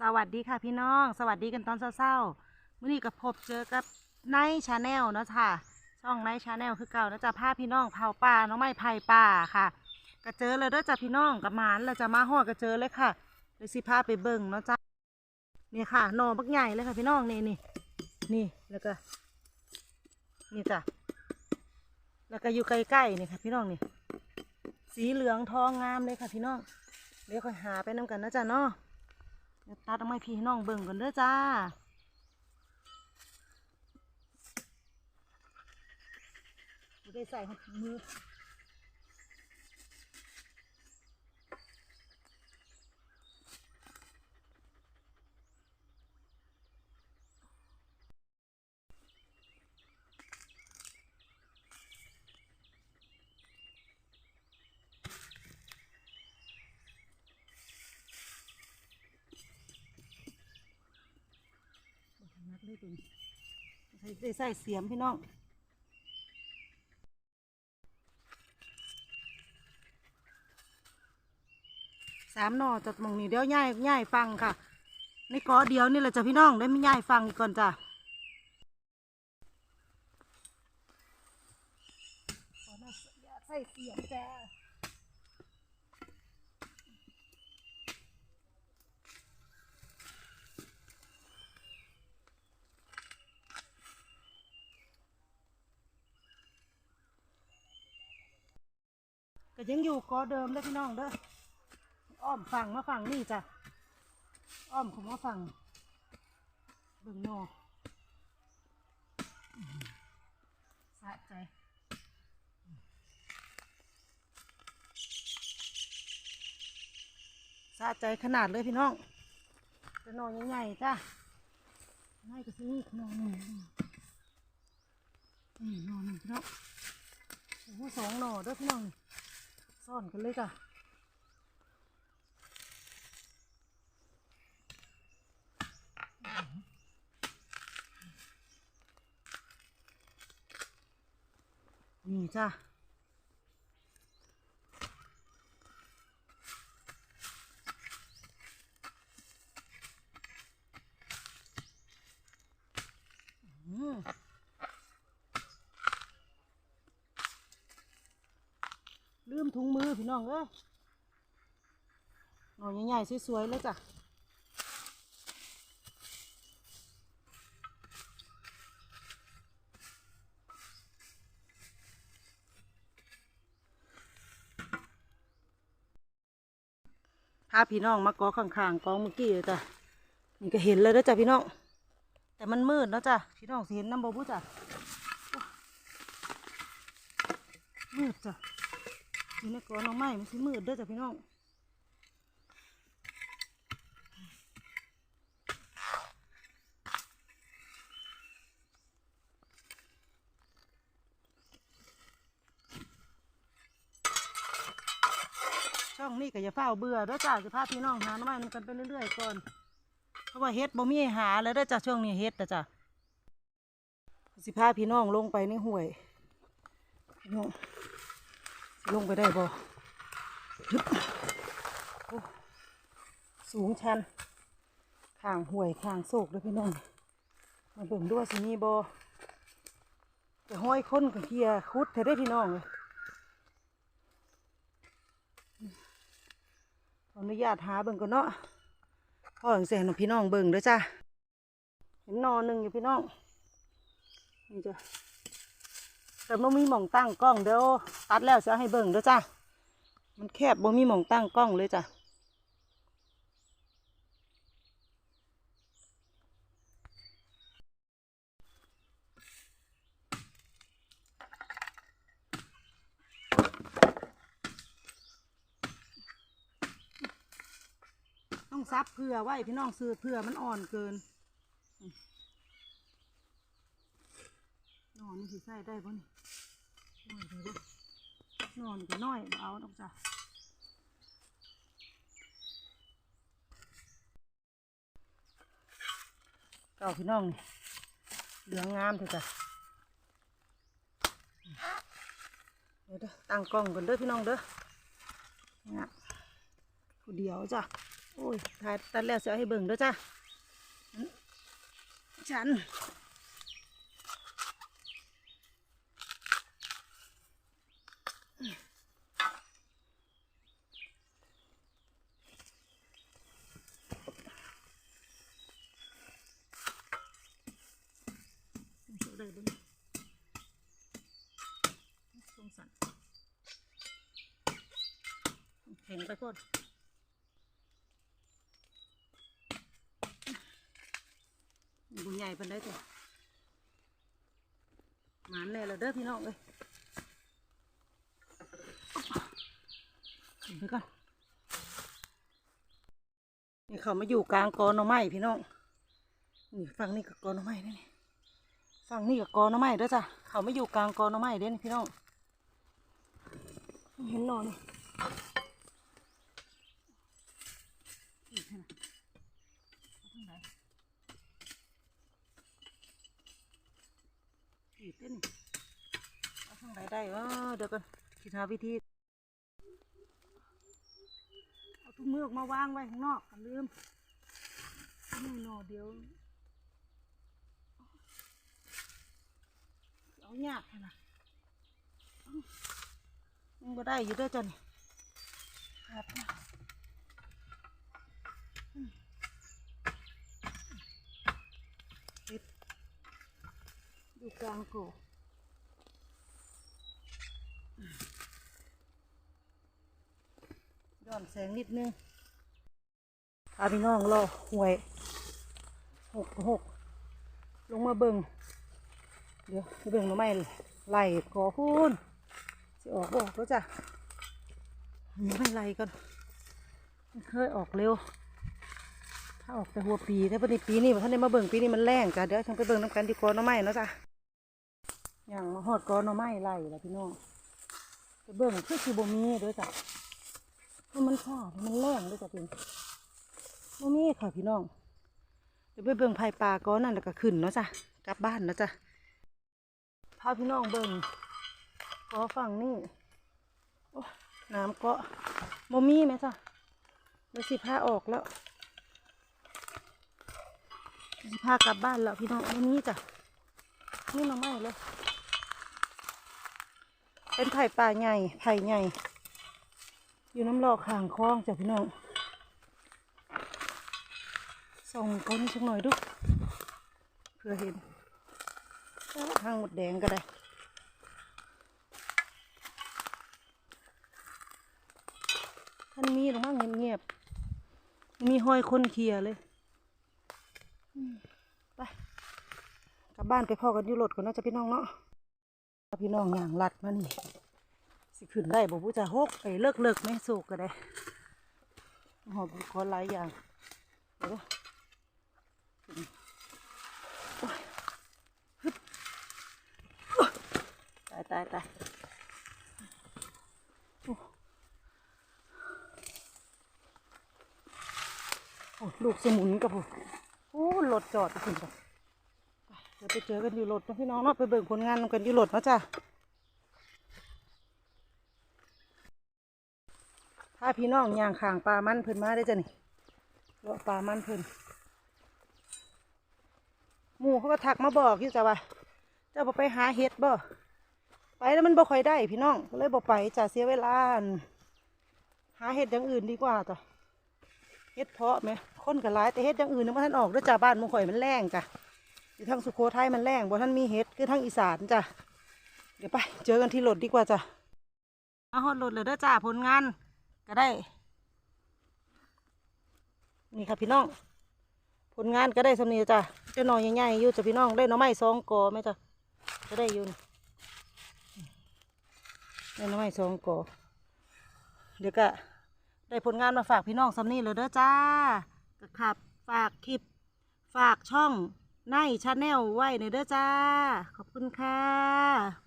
สวัสดีค่ะพี่น้อง สวัสดีกันตอนเศร้าๆมื่อนี้ก็พบเจอกับไนท์ชาแนลเนาะค่ะ ช่องไนท์ชาแนลคือเก่านะจ๊ะพาพี่น้องเผาป่าน้องไม้ไผ่ป่าค่ะก็เจอเลยเด้วยจ้ะพี่น้องกับหมานเราจะมาหอดก็เจอเลยค่ะเลยสิพาไปเบิ่งเนาะจ้ะนี่ค่ะหนอบักใหญ่เลยค่ะพี่น้องนี่นี่นี่แล้วก็ นี่จ้ะแล้วก็อยู่ใกล้ๆนี่ค่ะ พี่น้องนี่ สีเหลืองทองงามเลยค่ะ พี่น้องเดี๋ยวค่อยหาไปน้ำกันนะจ๊ะเนาะ เดี๋ยวตัดเอาไม้พี่น้องเบิ่งกันเด้อจ้าได้ใส่มือ นักเลยตัวนี้ใส่ ได้ใส่เสียมพี่น้องสามหน่อจะมองนี่เดี๋ยวย่ายย่ายฟังค่ะในกอเดียวนี่แหละจ้ะพี่น้องได้ไม่ย่ายฟังอีกก่อนจ้ะขอหน้าอยากใส่เสียมจ้าก็ ยังอยู่กอเดิมเลยพี่น้องเด้ออ้อมฝั่งมาฝั่งนี่จ้ะอ้อมของมาฝั่งเบิ่งนออืมสะใจสะใจขนาดเลยพี่น้องจะนอนใหญ่ๆจ้ะง่ายก็ซื้อนอนหนึ่งนี่นอนหนึ่งพี่น้องโอ้โหสองหน่อเด้วยพี่น้องนี่ ซ่อนกันเลยจ้ะนี่จ้ะ อืมลืม ถุงมือพี่น้องเอ้ยหน่อยใหญ่ๆสวยๆเลยจ้ะพาพี่น้องมากอข้างๆกองเมื่อกี้เลยจ้ะนี่ก็เห็นเลยแล้วจ้ะพี่น้อง แต่มันมืดเนาะจ้ะพี่น้องเห็นน้ำบบุจ้ะมืดจ้ะ อยู่ในกอน้องไม้มันสิมืดเด้อจ้ะพี่น้องช่องนี้ก็อย่าเฝ้าเบื่อเด้อจ้ะจะพาพี่น้องหาน้ำไม้มันกันไปเรื่อยๆก่อนเพราะว่าเฮ็ดบ่มีหาเลยเด้อจ้ะช่วงนี้เฮ็ดนะจ้ะสิพาพี่น้องลงไปในห้วยพี่น้อง ลงไปได้บ่ฮึบโอ้สูงชันข้างห้วยข้างโศกเลยพี่น้องมาเบิ่งด้วยสิมีบ่จะห้อยค้นกับเฮียคุดเธอได้พี่น้องเลยขออนุญาตหาเบิ่งก่อนเนาะพ่อของแสนของพี่น้องเบิ่งเด้วยจ้ะเห็นนอนหนึ่งอยู่พี่น้องนี่จ้ะ แต่บ่มีหม่องตั้งกล้องเดี๋ยวตัดแล้วจะให้เบิ่งเด้วยจ้ะมันแคบบ่มีหม่องตั้งกล้องเลยจ้ะต้องซับเผื่อไว้พี่น้องซื้อเผื่อมันอ่อนเกิน นี่นอนนี่สิใส่ได้ป่นี่น้อยไปบ่นอนก็น้อยบ่เอาดอกจ้ะเก่าพี่น้องนี่เหลืองงามเถอะจ้ะเดี๋ยวเด้อตั้งกล้องก่อนเด้อพี่น้องเด้อเนี่ยผู้เดียวจ้ะโอ้ยถ่ายตัดแล้วเสียให้เบิ่งเด้อจ้าฉันได้เบิ่ง สงสารแข็งไปก่อนบุญใหญ่เป็นได้ตัวหมานเลยละเด้อพี่น้องเลยขึ้นไปก่อนนี่เขามาอยู่กลางกอหน่อไม้พี่น้องนี่ฝั่งนี้กับกอหน่อไม้นี่ฝั่งนี้กับกอหน่อไม้เด้อจ้ะเขามาอยู่กลางกอหน่อไม้เด้นพี่น้อง เห็นหนอนนี่อีกขนาดเอาทางไหนขีดเต้นเอาทางไหนได้เออเดี๋ยวกันคิดหาวิธีเอาถุงมือออกมาวางไว้ข้างนอกกันลืมนี่หนอเดียวเอาหยากขนาด ยังบ่ได้อยู่ด้วยจ้ะนี่ครับดอยู่กลางโกย้อนแสงนิดนึงพาพี่น้องรอหวยหกหกลงมาเบิงเดี๋ยวเบิงหน่อไม้ไล่กอพูน สิออกบอกแล้วจ้ะไม่ไล่ก่อนมันเคยออกเร็ว ถ้าออกแต่หัวปีถ้าเป็นปีนี้ท่านได้มาเบิ่งปีนี้มันแรงจ้ะเดี๋ยวฉันไปเบิ่งน้ำกันที่กอน่อไม้เนาะจ้ะอย่างมาหอดกอน่อไม้ไล่ละพี่น้องไปเบิ่งคือคือบ่มีด้วยจ้ะเพราะมันขาดมันแรงด้วยจ้ะพี่บ่มีค่ะพี่น้องเดี๋ยวไปเบิ่งไผ่ปลาก้อนนั่นแล้วก็ขึ้นเนาะจ้ะกลับบ้านเนาะจ้ะพาพี่น้องเบิ่ง กอฝั่งนี่น้ำกาะบ่มีไหมจ้ะเดี๋ยวสิพาออกแล้วสิพากลับบ้านแล้วพี่น้องอันนี้จ้ะนี่หน้องไม้เลย เป็นไผ่ป่าใหญ่ไผ่ใหญ่ อยู่น้ำหลอกห่างคลองจ้ะพี่น้องส่องก้นสักหน่อยดูเพื่อเห็นทางหมดแดงก็ได้ ท่านมีหรือมั่งเงียบๆมี ห้อยคนเคลียเลยไปกลับบ้านไปพ่อกันอยูรถก่อนนาะจะพี่น้องเนาะพี่น้องอย่างลัดมานี่สิขึ้นได้บอกผู้จะหกไอ้เลิกเลิกไม่สุกก็ได้หอบคอนหลายอย่างเดี๋ยวนะขึ้นโอ้ยฮึบโอ้ยตายตายตายโอ้โอ้ ลูกสมุนกับผมโอ้รถจอดไปถึงก่อนไปเดี๋ยวไปเจอกันอยู่รถนะพี่น้องเนาะไปเบิ่งผลงานกันอยู่รถนะจ้ะถ้าพี่น้องย่างข่างปลามันเพิ่นมาได้จ้ะนี่เลาะปลามันเพิ่นหมูเขาก็ทักมาบอกอยู่จ้ะว่าเจ้าไปหาเห็ดบ่ไปแล้วมันบ่ค่อยได้พี่น้องเลยบ่ไปจ้ะเสียเวลาหาเห็ดอย่างอื่นดีกว่าจ้ะ เฮ็ดเพาะไหมคนก็หลายแต่เฮ็ดอย่างอื่นนึกว่าท่านออกด้วยจ้าบ้านมุข่อยมันแรงจ้ะอยู่ทางสุโขทัยมันแรงบ่ท่านมีเฮ็ดคือทางอีสานจ้ะเดี๋ยวไป เจอกันที่รถดีกว่าจ้ะเอาฮอดรถเลยด้อจ้าผลงานก็ได้ นี่ค่ะพี่น้อง ผลงานก็ได้สำเนียจ้ะจ้าหน่อยใหญ่ๆอยู่จ้ะพี่น้องได้น่อไม้สองกอไหมจ้ะก็ได้อยู่ได้หน่อไม้สองกอเดี๋ยวก็ ได้ผลงานมาฝากพี่น้องซัมนี่เลยเด้อจ้าก็ขับฝากคลิป ฝากช่องในชาแนลไว้ในอยเด้อจ้า ขอบคุณค่ะ